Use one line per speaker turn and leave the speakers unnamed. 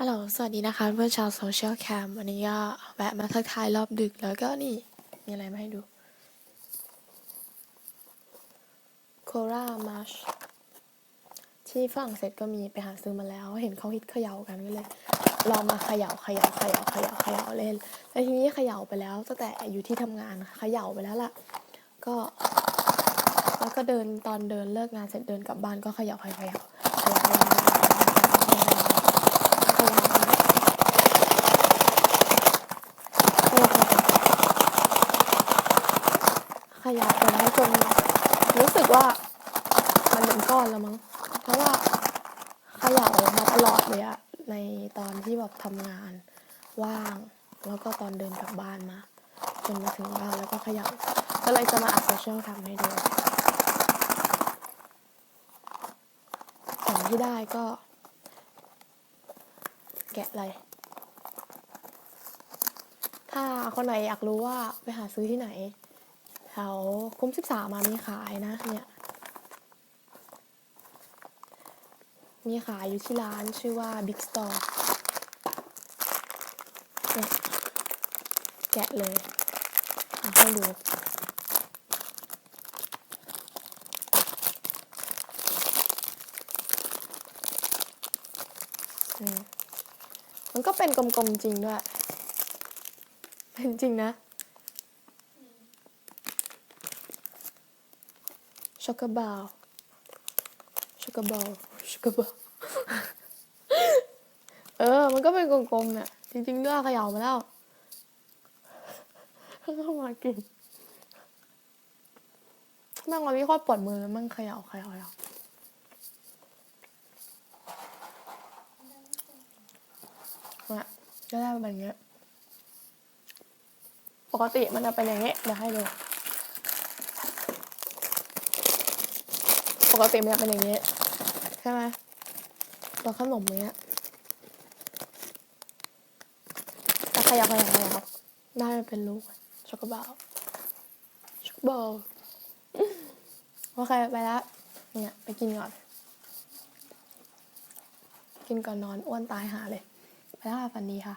ฮัลโหล สวัสดีนะคะเพื่อนชาวโซเชียลแคมวันนี้ก็แวะมาทักทายรอบดึกแล้วก็นี่ มีอะไรมาให้ดู โครามาชที่ฝรั่งเศสก็มีไปหาซื้อมาแล้ว เห็นเขาฮิตเขย่ากันก็เลย ลองมาเขย่าเขย่าเขย่าเขย่าเขย่าเล่น แล้วทีนี้เขย่าไปแล้วตั้งแต่อยู่ที่ทำงานเขย่าไปแล้วล่ะ ก็ แล้วก็เดินตอนเดินเลิกงานเสร็จเดินกลับบ้านก็เขย่าเขย่าเขย่าเขย่าเขย่าเขย่าเขย่า ขยับไปแล้จนรู้สึกว่ามันเป็นก้อนแล้วมั้ง เพราะว่าขย่ามาตลอดเลยอะในตอนที่แบบทำงานว่าง แล้วก็ตอนเดินกลับบ้านมา จนมาถึงบ้านแล้วก็ขย่าก็เลยจะมาอัดโซเชียลทำให้ดูของที่ได้ก็ แกะเลยถ้าคนไหนอยากรู้ว่าไปหาซื้อที่ไหน ถวคุ้มสิบสามามีขายนะเนี่ยมีขายอยู่ที่ร้านชื่อว่า Big Store แกะเลยเอาให้ดูมมันก็เป็นกลมๆจริงด้วย เป็นจริงนะ ช็อกโกบาลช็อกโกบาลช็อกโกบาลเออ มันก็เป็นกลมๆเนี่ยจริงๆด้วยเขย่ามาแล้วเข้ามากินนั่งวันนี้โคตรปวดมือแล้วมันเขย่าเขย่าเขย่าเนี่ยก็ได้แบบนี้ปกติมันจะเป็นอย่างนี้เดี๋ยวให้ดู ปกติมันจะเป็นอย่างนี้ใช่ไหมตัวขนมเนี้ยแต่ขยับขยับขยับได้มันเป็นลูกช็อกโกบาลช็อกโกบาลโอเคไปแล้วเนี่ยไปกินก่อน กินก่อนนอนอ้วนตายหาเลย ไปแล้วค่ะฝันดีค่ะ